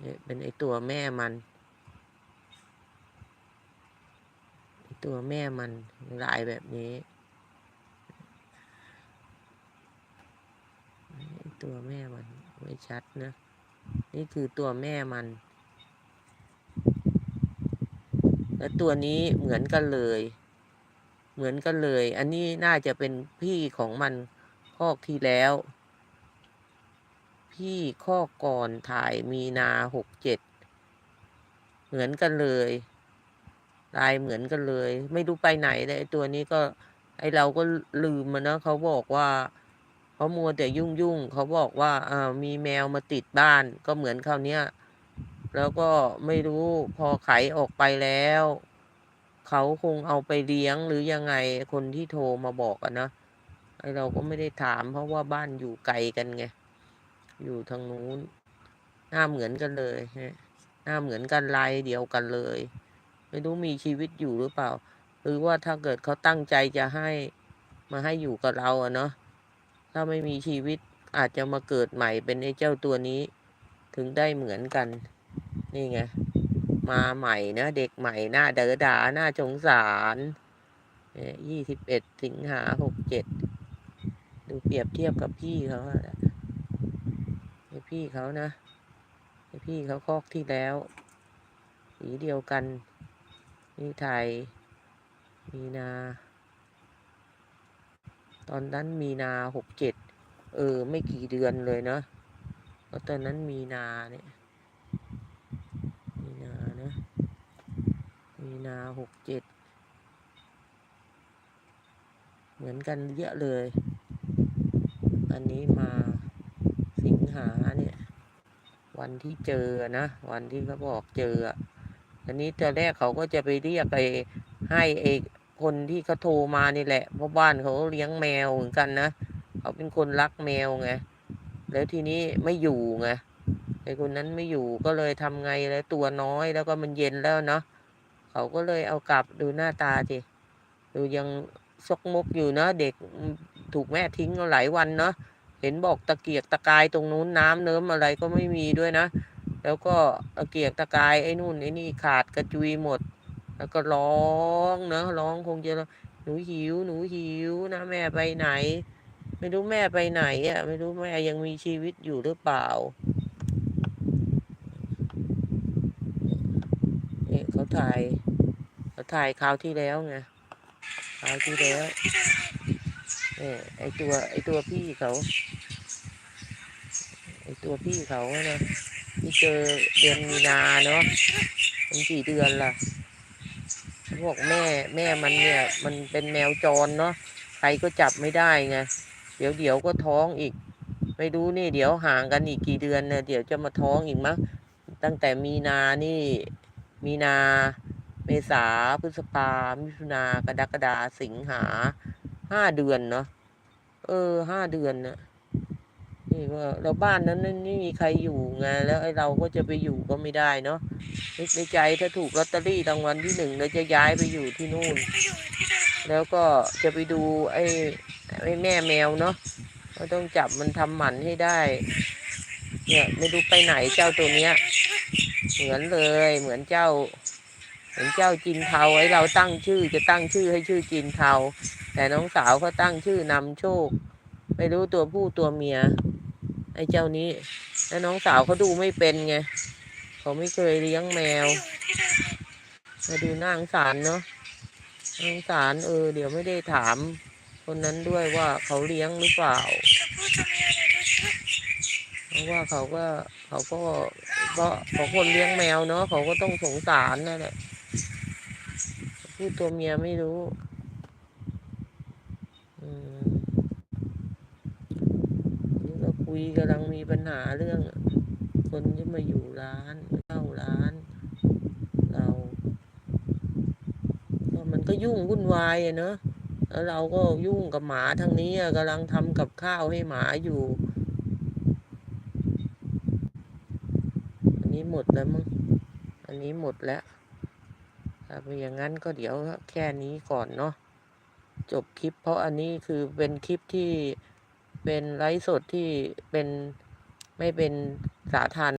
เนี่เป็นไอตัวแม่มันไอตัวแม่มันลายแบบนี้ตัวแม่มันไม่ชัดนะ นี่คือตัวแม่มัน และตัวนี้เหมือนกันเลย เหมือนกันเลย อันนี้น่าจะเป็นพี่ของมันคอกที่แล้ว พี่ข้อก่อนถ่ายมีนาหกเจ็ดเหมือนกันเลย ลายเหมือนกันเลย ไม่รู้ไปไหนเลยตัวนี้ก็ ไอเราก็ลืมมันนะเขาบอกว่าเขามัวแต่ยุ่งยุ่งเขาบอกว่าอ่ามีแมวมาติดบ้าน ก็เหมือนคราวเนี้ยแล้วก็ไม่รู้พอไขออกไปแล้ว เขาคงเอาไปเลี้ยงหรือยังไงคนที่โทรมาบอกอะนะไอเราก็ไม่ได้ถามเพราะว่าบ้านอยู่ไกลกันไง อยู่ทางนู้น หน้าเหมือนกันเลยฮะหน้าเหมือนกันลายเดียวกันเลย ไม่รู้มีชีวิตอยู่หรือเปล่า หรือว่าถ้าเกิดเขาตั้งใจจะให้มาให้อยู่กับเราอะเนาะถ้าไม่มีชีวิตอาจจะมาเกิดใหม่เป็นไอ้เจ้าตัวนี้ ถึงได้เหมือนกัน นี่ไงมาใหม่นะเด็กใหม่หน้าเดอดาหน้าสงสารยี่สิบเอ็ดสิงหาหกเจ็ดดูเปรียบเทียบกับพี่เขาอะ พี่เขานะไอพี่เขาคอกที่แล้วสีเดียวกัน นี่ไทยมีนา ตอนนั้นมีนาหกเจ็ดเออ ไม่กี่เดือนเลยเนาะเพราะตอนนั้นมีนาเนี่ย มีนานะ มีนาหกเจ็ดเหมือนกันเยอะเลย อันนี้มา หาเนี่ย วันที่เจอนะ วันที่เขาบอกเจออันนี้ตอนแรกเขาก็จะไปเรียกไปให้เอกคนที่เขาโทรมานี่แหละเพราะบ้านเขาเลี้ยงแมวเหมือนกันนะเขาเป็นคนรักแมวไงแล้วทีนี้ไม่อยู่ไงไอ้คนนั้นไม่อยู่ก็เลยทำไงแล้วตัวน้อยแล้วก็มันเย็นแล้วเนาะเขาก็เลยเอากลับดูหน้าตาสิดูยังซกมกอยู่เนาะเด็กถูกแม่ทิ้งมาหลายวันเนาะ เห็นบอกตะเกียกตะกายตรงนู้นน้ำเนิ้มอะไรก็ไม่มีด้วยนะ แล้วก็ตะเกียกตะกายไอ้นู่นไอ้นี่ขาดกระจุยหมด แล้วก็ร้องเนอะร้องคงจะหนูหิว หนูหิวนะแม่ไปไหน ไม่รู้แม่ไปไหนอะ ไม่รู้แม่ยังมีชีวิตอยู่หรือเปล่าเนี่ยเขาถ่ายเขาถ่ายคราวที่แล้วไงคราวที่แล้ว เนี่ยไอตัวไอตัวพี่เขาไอตัวพี่เขานะที่เจอเดือนมีนาเนาะมันกี่เดือนล่ะเขาบอกแม่แม่มันเนี่ย มันเป็นแมวจรเนาะใครก็จับไม่ได้ไงเดี๋ยวเดี๋ยวก็ท้องอีก ไม่รู้นี่เดี๋ยวห่างกันอีกกี่เดือนเนี่ยเดี๋ยวจะมาท้องอีกมั้งตั้งแต่มีนานี่ มีนา เมษาพฤษภามิถุนากรกฎาสิงหา ห้าเดือนเนาะเออห้าเดือนนะนี่ว่าเราบ้านนั้นไม่มีใครอยู่ไงแล้วไอ้เราก็จะไปอยู่ก็ไม่ได้เนาะนึกในใจถ้าถูกลอตเตอรี่รางวัลที่หนึ่งเราจะย้ายไปอยู่ที่นู่น แล้วก็จะไปดูไอ้ไอ้แม่แมวเนาะก็ต้องจับมันทำหมันให้ได้ เนี่ยไม่รู้ไปไหนเจ้าตัวเนี้ย เหมือนเลยเหมือนเจ้า เหมือนเจ้าจินเทาไอ้เราตั้งชื่อจะตั้งชื่อให้ชื่อจินเทา แต่น้องสาวเขาตั้งชื่อนำโชค ไม่รู้ตัวผู้ตัวเมีย ไอ้เจ้านี้ แล้วน้องสาวเขาดูไม่เป็นไงเขาไม่เคยเลี้ยงแมวมาดูน่าสงสารเนาะนาสงสารเออเดี๋ยวไม่ได้ถาม คนนั้นด้วยว่าเขาเลี้ยงหรือเปล่าเพราะว่าเขาก็เขาก็เพราะเขาคนเลี้ยงแมวเนาะเขาก็ต้องสงสารนั่นแหละพูดตัวเมียไม่รู้ อืมนี่เราคุ ยกำลังมีปัญหาเรื่อง คนที่มาอยู่ร้านเข้าร้าน เราก็มันก็ยุ่งวุ่นวายอะเนอะแล้วเราก็ยุ่งกับหมาทางนี้กำลังทำกับข้าวให้หมาอยู่อันนี้หมดแล้วมั้งอันนี้หมดแล้วถ้าเป็นอย่างนั้นก็เดี๋ยวแค่นี้ก่อนเนาะจบคลิปเพราะอันนี้คือเป็นคลิปที่ เป็นไลฟ์สดที่เป็นไม่เป็นสาธารณะ